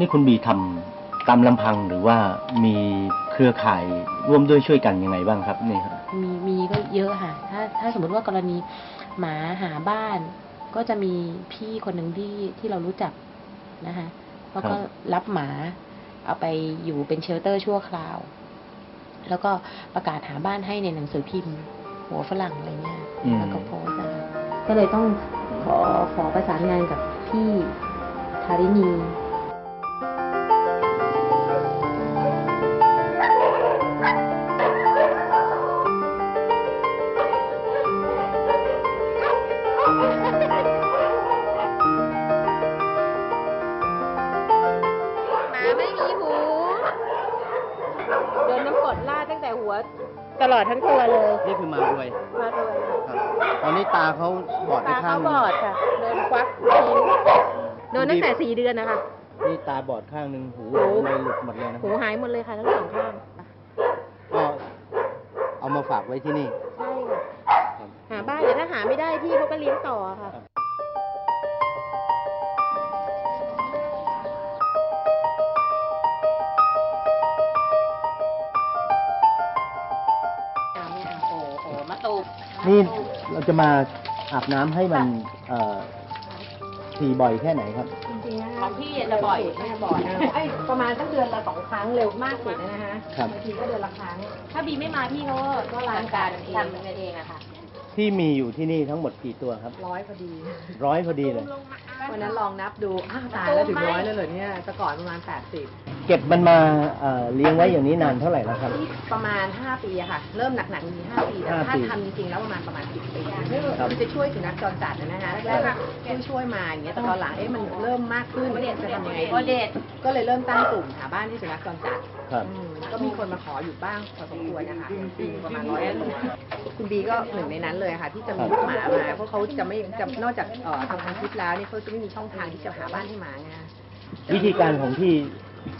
นี่คุณบีทำตามลำพังหรือว่ามีเครือข่ายร่วมด้วยช่วยกันยังไงบ้างครับนี่ครับมีมีก็เยอะค่ะ ถ้าถ้าสมมติว่ากรณีหมาหาบ้าน ก็จะมีพี่คนหนึ่งที่ที่เรารู้จักนะคะเขาก็รับหมา เอาไปอยู่เป็นเชลเตอร์ชั่วคราว แล้วก็ประกาศหาบ้านให้ในหนังสือพิมพ์ หัวฝรั่งอะไรเงี้ยอืมแล้วก็โพสต์นะคะก็เลยต้องขอขอประสานงานกับพี่ธารินี ตั้งแต่หัวตลอดทั้งตัวเลยนี่คือมารวยมาเลยครับตอนนี้ตาเขาบอดไปตาข้างเขาหบนึ่งอดค่ะโดนควักทิ้งโดนตั้งแต่สี่เดือนนะคะ นี่ตาบอดข้างหนึ่งหูหู เลยหลุดหมดเลยนะหูหายหมดเลยค่ะทั้งสองข้างก็เอามาฝากไว้ที่นี่ ใช่ค่ะครับหาบ้านแต่ถ้าหาไม่ได้พี่เขาก็เลี้ยงต่อค่ะ นี่เราจะมาอาบน้ำให้มันเอ่อทีบ่อยแค่ไหนครับ จริงๆนะขคะองพี่จะบ่อยไม่บ่อยนะไอ้ประมาณสักเดือนละสองครั้งเร็วมากสุดเนยนะฮะครับ บางทีก็เดือนละครั้ง ถ้าบีไม่มาพี่เขาก็ล้างการทำกันเองอะค่ะ ที่มีอยู่ที่นี่ทั้งหมดกี่ตัวครับร้อยพอดี ร้อยพอดีเลย วันนั้นลองนับดู อ้าวตายแล้วถึงร้อยเลยเหรอเนี่ยแต่ก่อนประมาณ80เก็บมันมาเอ่อเลี้ยงไว้อย่างนี้นานเท่าไหร่แล้วครับนี่ประมาณ 5 ปีอะค่ะ เริ่มหนักๆมี5ปีแต่ห้าถ้าปีทำจริงๆแล้วประมาณประมาณ10ปีครับคือจะช่วยสุนัขจรจัดนะฮะแรกๆช่วยช่วยๆมาอย่างเงี้ยแต่ตอนหลังเอ๊ะมันเริ่มมากขึ้นจะทำยังไงโอเดดีตก็เลยเริ่มตั้งกลุ่มหาบ้านที่สุนัขจรจัดครับ อืมก็มีคนมาขออยู่บ้างพอสมควรนะคะปีหนึ่งประมาณร้อยตัวคุณบีก็หนึ่งในนั้นเลยค่ะ ที่จะมีลูกหมามาเพราะเขาจะไม่จะนอกจากเอ่อทำทางคลิปแล้วนี่เขาจะไม่มีช่องทางที่จะหาบ้านให้หมาไง วิธีการของพี่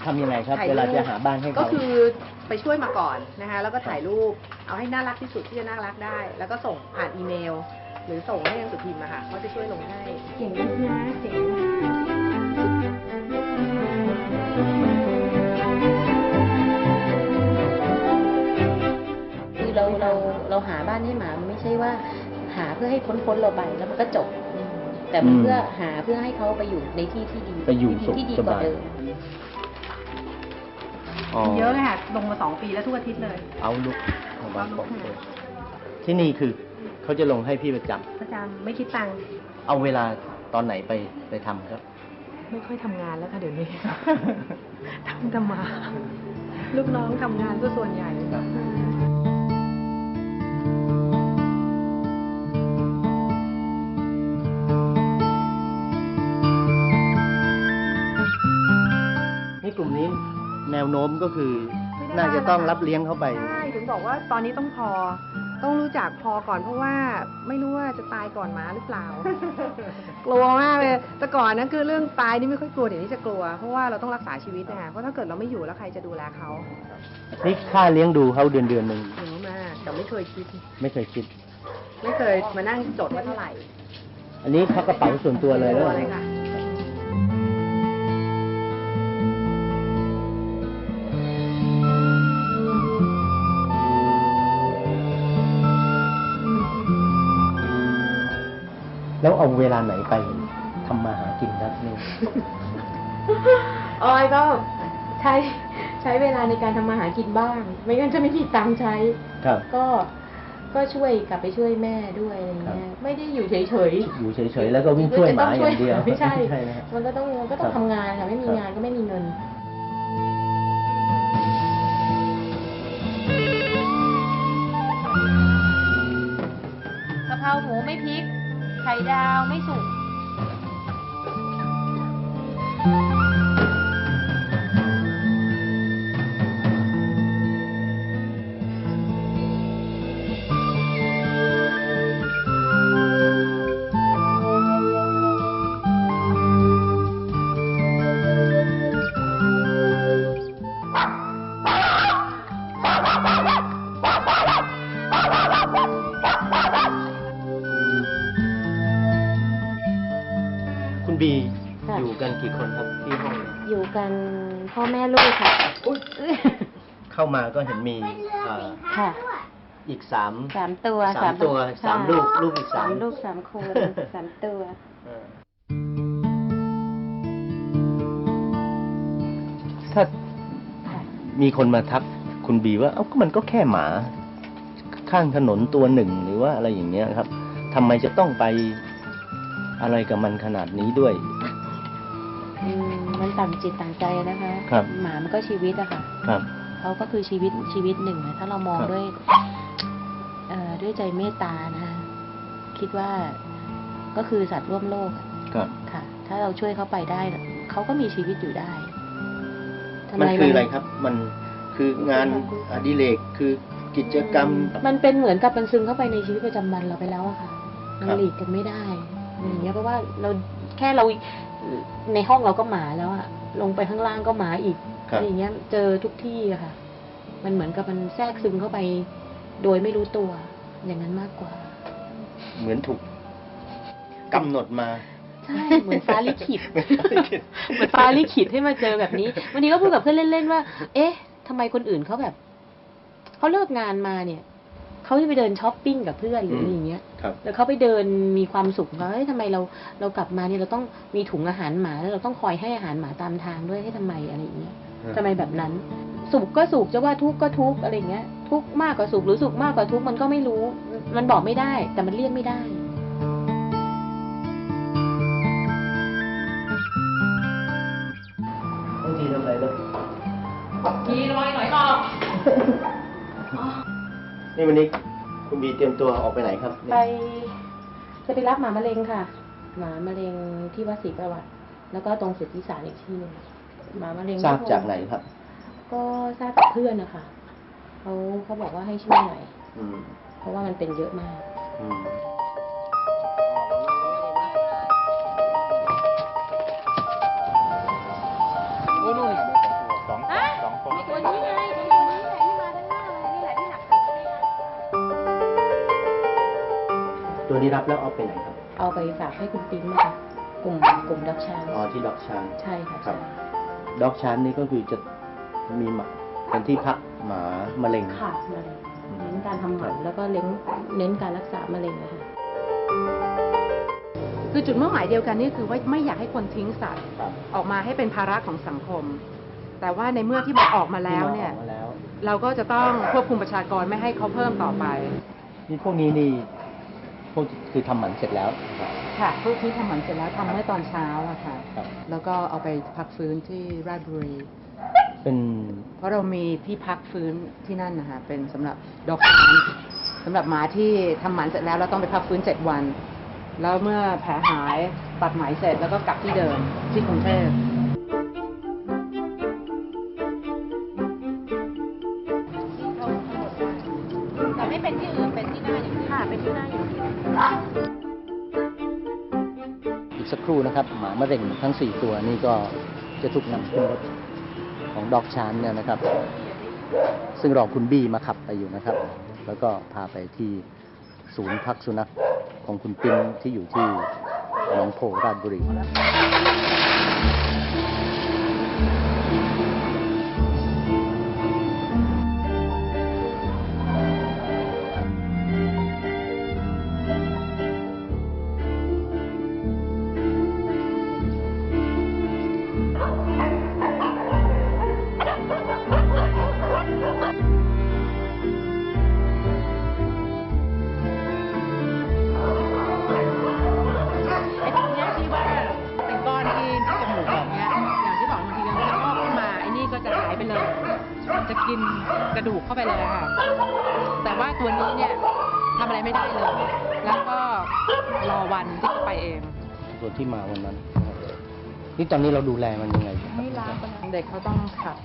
ทำยังไงครับ ถ่ายเวรูปลาจะหาบ้านให้ก็เขาคือไปช่วยมาก่อนนะคะแล้วก็ถ่ายรูปเอาให้น่ารักที่สุดที่จะน่ารักได้ แล้วก็ส่งผ่านอีเมล หรือส่งให้หนังสือพิมพ์อะค่ะเขาจะช่วยลงให้เก่งนะเจ๋งคือเราเราเราหาบ้านให้หมาไม่ใช่ว่า หาเพื่อให้พ้นพ้นเราไปแล้วมันก็จบ แต่มันเพื่อหาเพื่อให้เขาไปอยู่ในที่ที่ดีไปอยู่ที่สุขที่ดีสกว่าบาย เดิม อ๋อ เยอะเลยค่ะ ลงมาสองปีแล้วทุกอาทิตย์เลย เอาลุกเอาบางเอาลุบอกกค่ะที่นี่คือเขาจะลงให้พี่ประจำประจำไม่คิดตังค์เอาเวลาตอนไหนไปไปทำครับ ไม่ค่อยทำงานแล้วค่ะเดี๋ยวนี้ ทำแต่หมา ลูกน้องทำงานก็ส่วนใหญ่ครับ นี่กลุ่มนี้ แนวโน้มก็คือ น่าจะต้องรับเลี้ยงเข้าไป ใช่ถึงบอกว่าตอนนี้ต้องพอ ต้องรู้จักพอก่อนเพราะว่าไม่รู้ว่าจะตายก่อนหมาหรือเปล่า กลัวมากเลยแต่ก่อนนะคือเรื่องตายนี่ไม่ค่อยกลัวเดี๋ยวนี้จะกลัว เพราะว่าเราต้องรักษาชีวิตนะคะเพราะถ้าเกิดเราไม่อยู่แล้วใครจะดูแลเขานี่ค่าเลี้ยงดูเขาเดือนเดือนหนึ่งเยอะมากแต่ไม่เคยคิด ไม่เคยคิด ไม่เคยมานั่งจดว่าเท่าไหร่ อันนี้เขากระเป๋าส่วนตัวเลยแล้ว ตัวเลยค่ะ แล้วเอาเวลาไหนไปทำมาหากินครับนี่ ออยก็ใช้ใช้เวลาในการทำมาหากินบ้าง ไม่งั้นจะไม่มีตังค์ใช้ ครับ ก็ก็ช่วยกลับไปช่วยแม่ด้วยอะไรเงี้ยไม่ได้อยู่เฉยๆ อยู่เฉยๆ แล้วก็วิ่งช่วยหมาอย่างเดียวไม่ใช่ นะฮะมันก็ต้องมันก็ต้อครังบทำงานค่ะ ไม่มีครับงานก็ไม่มีเงิน กะเพราหมูไม่พริก ไข่ดาวไม่สุก คุณบีค่ะ อยู่กันกี่คนครับที่ห้องเนี่ยอยู่กันพ่อแม่ลูกค่ะ เข้ามาก็เห็นมีเอ่อค่ะ อีกสาม สามตัวสามตัวสามลูกลูกอีกสาม ลูกสามคนสามตัว เออถ้าค่ะมีคนมาทักคุณบีว่า เอ้าก็มันก็แค่หมา ข้างถนนตัวหนึ่งหรือว่าอะไรอย่างเงี้ยครับทำไมจะต้องไป อะไรกับมันขนาดนี้ด้วย อืมมันต่างจิตต่างใจนะคะครับ หมามันก็ชีวิตอะค่ะครับ เขาก็คือชีวิตชีวิตหนึ่งนะถ้าเรามองครับ ด้วยเอ่อด้วยใจเมตตานะคะคิดว่าก็คือสัตว์ร่วมโลกอะครับ ค่ะ ถ้าเราช่วยเขาไปได้เขาก็มีชีวิตอยู่ได้ทำมันไคืออะไรครับ มันคืองานอดิเรกคือกิจกรรม มันเป็นเหมือนกับมันซึมเข้าไปในชีวิตประจำวันเราไปแล้วอะค่ะมันครับ หลีกกันไม่ได้ อย่างเงี้ยเพราะว่าเราแค่เราในห้องเราก็หมาแล้วอะลงไปข้างล่างก็หมาอีกครับอะไรอย่างเงี้ย เจอทุกที่อะค่ะ มันเหมือนกับมันแทรกซึมเข้าไป โดยไม่รู้ตัว อย่างนั้นมากกว่า เหมือนถูกกำหนดมา ใช่ เหมือนฟ้าลิขิต เหมือนฟ้าลิขิตให้มาเจอแบบนี้ วันนี้ก็พูดกับเพื่อนเล่นๆว่า เอ๊ะทำไมคนอื่นเขาแบบ เขาเลิกงานมาเนี่ย เขาจะไปเดินช้อปปิ้งกับเพื่อนหรืออะไรอย่างเงี้ยครับแล้วเขาไปเดินมีความสุขว่าเฮ้ยทำไมเราเรากลับมาเนี่ยเราต้องมีถุงอาหารหมาแล้วเราต้องคอยให้อาหารหมาตามทางด้วยให้ทำไมอะไรอย่างเงี้ยทำไมแบบนั้น สุขก็สุขจะว่าทุกข์ก็ทุกข์อะไรอย่างเงี้ย ทุกข์มากกว่าสุขหรือสุขมากกว่าทุกข์มันก็ไม่รู้ มันบอกไม่ได้ แต่มันเลี่ยงไม่ได้บางทีทำอะไรลูกทีน้อยหน่อยออก นี่วันนี้คุณบีเตรียมตัวออกไปไหนครับไป จะไปรับหมามะเร็งค่ะ หมามะเร็งที่วัดศรีประวัติ แล้วก็ตรงสุทธิสารอีกที่หนึงหมามะเร็งทราบจากไหนครับ ก็ทราบจากเพื่อนนะคะเขาเขาบอกว่าให้ช่วยหน่อย อืม เพราะว่ามันเป็นเยอะมาก อืม ตัวนี้รับแล้วเอาไปไหนครับ เอาไปฝากให้คุณปิ๊งนะคะกลุ่มกลุ่มดักชานอ๋อที่ดอกชานใช่ค่ะครัใช่บดอกชานนี่ก็คือจะมีหมาเป็นที่พักหมามะเร็งค่ะมะเร็งเน้นการทำหมันแล้วก็เน้นเน้นการรักษามะเร็งนะคะคือจุดมุ่งหมายเดียวกันนี่คือว่าไม่อยากให้คนทิ้งสัตว์ ครับออกมาให้เป็นภาระของสังคม แต่ว่าในเมื่อที่มันออกมาแล้วเนี่ย ที่มาออกมาแล้ว เราก็จะต้องควบคุมประชากรไม่ให้เขาเพิ่มต่อไป นี่พวกนี้นี่ พวกคือทำหมันเสร็จแล้วนะครับ ค่ะพวกที่ทำหมันเสร็จแล้วทำเมื่อตอนเช้าอะค่ะ ครับ แล้วก็เอาไปพักฟื้นที่ราชบุรี เป็นเพราะเรามีที่พักฟื้นที่นั่นนะคะเป็นสำหรับด็อกฟานสำหรับหมาที่ทำหมันเสร็จแล้วเราต้องไปพักฟื้นเจ็ดวัน แล้วเมื่อแผลหายตัดไหมเสร็จแล้วก็กลับที่เดิมที่กรุงเทพ อีกสักครู่นะครับ หมามะเร็งทั้ง 4 ตัวนี่ก็จะถูกนำขึ้นรถของดอกชานเนี่ยนะครับ ซึ่งรอคุณบี้มาขับไปอยู่นะครับ แล้วก็พาไปที่ศูนย์พักสุนัขของคุณปิ้นที่อยู่ที่หนองโพราชบุรี จะกินกระดูกเข้าไปเลยค่ะ แต่ว่าตัวนี้เนี่ยทำอะไรไม่ได้เลย แล้วก็รอวันที่จะไปเองตัวที่มาวันนั้นนะครับนี่ตอนนี้เราดูแลมันยังไงครับเด็กเขาต้องขับ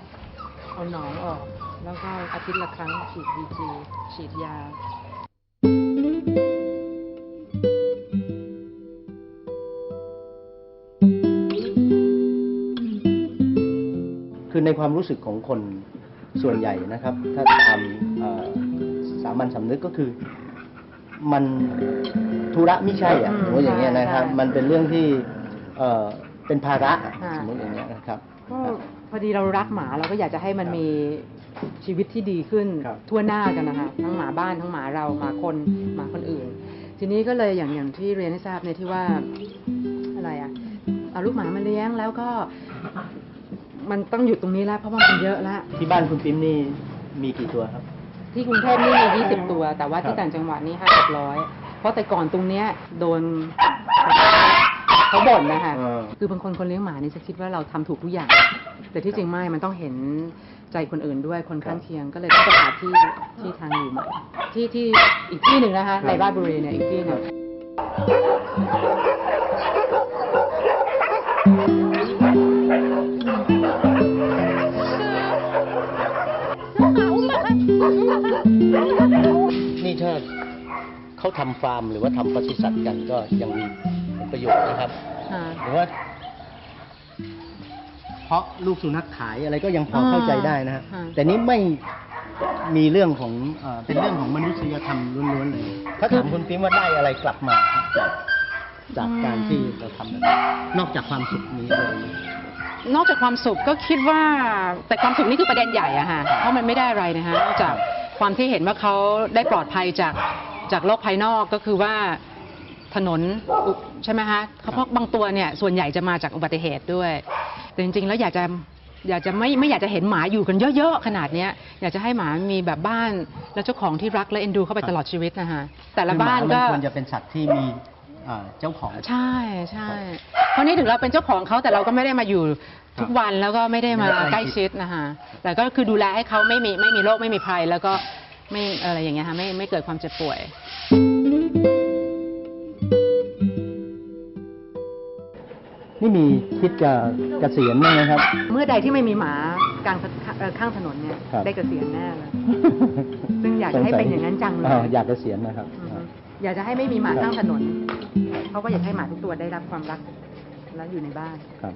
เอาหนองออก แล้วก็อาทิตย์ละครั้งฉีดดีจีฉีดยา คือในความรู้สึกของคน ส่วนใหญ่นะครับ ถ้าตามเอ่อสามัญสำนึกก็คือ มันธุระไม่ใช่อะอืมสมมติอย่างเงี้ยนะครับใช่มันเป็นเรื่องที่เอ่อเป็นภาระอะค่ะสมมติอย่างเงี้ยนะครับก็พอดีเรารักหมาเราก็อยากจะให้มันมีชีวิตที่ดีขึ้นครับทั่วหน้ากันนะคะทั้งหมาบ้านทั้งหมาเราหมาคนหมาคนอื่น ทีนี้ก็เลยอย่างอย่างที่เรียนให้ทราบเนี่ยที่ว่าอะไรอะเอาลูกหมามาเลี้ยงแล้วก็ มันต้องหยุดตรงนี้แล้ว เพราะว่ามันเยอะแล้ว ที่บ้านคุณปิมนี่มีกี่ตัวครับ ที่กรุงเทพนี่มี 20 ตัว แต่ว่าครัที่บต่างจังหวัดนี่5ร้อยเพราะแต่ก่อนตรงเนี้ยโดนเขาบ่นนะคะเออ คือบางคนคนเลี้ยงหมานี่จะคิดว่าเราทำถูกทุกอย่าง แต่ที่จริงไม่ มันต้องเห็นใจคนอื่นด้วย คนข้างเคียง ก็เลยต้องไปหาที่ที่ทางอยู่ใหม่ ที่ที่อีกที่หนึ่งนะคะ ในราชบุรีเนี่ยอีกที่หนึ่งนี่ เขาทำฟาร์มหรือว่าทำปศุสัตว์กันก็ยังมีประโยชน์นะครับ ค่ะ หรือว่าเพราะลูกสุนัขขายอะไรก็ยังพออ่าเข้าใจได้นะฮะค่ะแต่นี้ไม่มีเรื่องของเอ่อเป็นเรื่องของมนุษยธรรมล้วนๆเลย ถ้าถามคุณปิ๊มว่าได้อะไรกลับมาครับจากจากการที่เราทำแบบนี้นอกจากความสุขมีอะไรไหมนอกจากความสุขก็คิดว่าแต่ความสุขนี่คือประเด็นใหญ่อะค่ะเพราะมันไม่ได้อะไรนะคะนอกจากความที่เห็นว่าเขาได้ปลอดภัยจาก จากโลกภายนอกก็คือว่าถนนอุใช่ไหมคะเพราะบางตัวเนี่ยส่วนใหญ่จะมาจากอุบัติเหตุด้วย แต่จริงๆ แล้วอยากจะอยากจะไม่ไม่อยากจะเห็นหมาอยู่กันเยอะๆ ขนาดเนี้ยอยากจะให้หมามีแบบบ้านแล้วเจ้าของที่รักและเอ็นดูเข้าไปตลอดชีวิตนะคะแต่ละบ้านคือหมก็มัควรจะเป็นสัตว์ที่มีเอ่อเจ้าของใช่ใช่เพราะนี่ถึงเราเป็นเจ้าของเขาแต่เราก็ไม่ได้มาอยู่ทุกวันแล้วก็ไม่ได้มาไม่ได้ใกใกล้ล้ชิชิดดนะคะแต่ก็คือดูแลให้เขาไม่มีไม่มีโรคไม่มีภัยแล้วก็ ไม่อะไรอย่างเงี้ยค่ะไม่ไม่เกิดความเจ็บป่วย นี่มีคิดจะเกษียณบ้างไหมครับ เมื่อใดที่ไม่มีหมากลางเอ่อข้างถนนเนี่ยครับ ได้เกษียณแน่เลย ซึ่งอยากจะให้เป็นอย่างนั้นจังเลยอ่าอยากเกษียณนะครับ อือฮึอยากจะให้ไม่มีหมาข้างถนน เขาก็อยากให้หมาทุกตัวได้รับความรักและอยู่ในบ้าน ครับ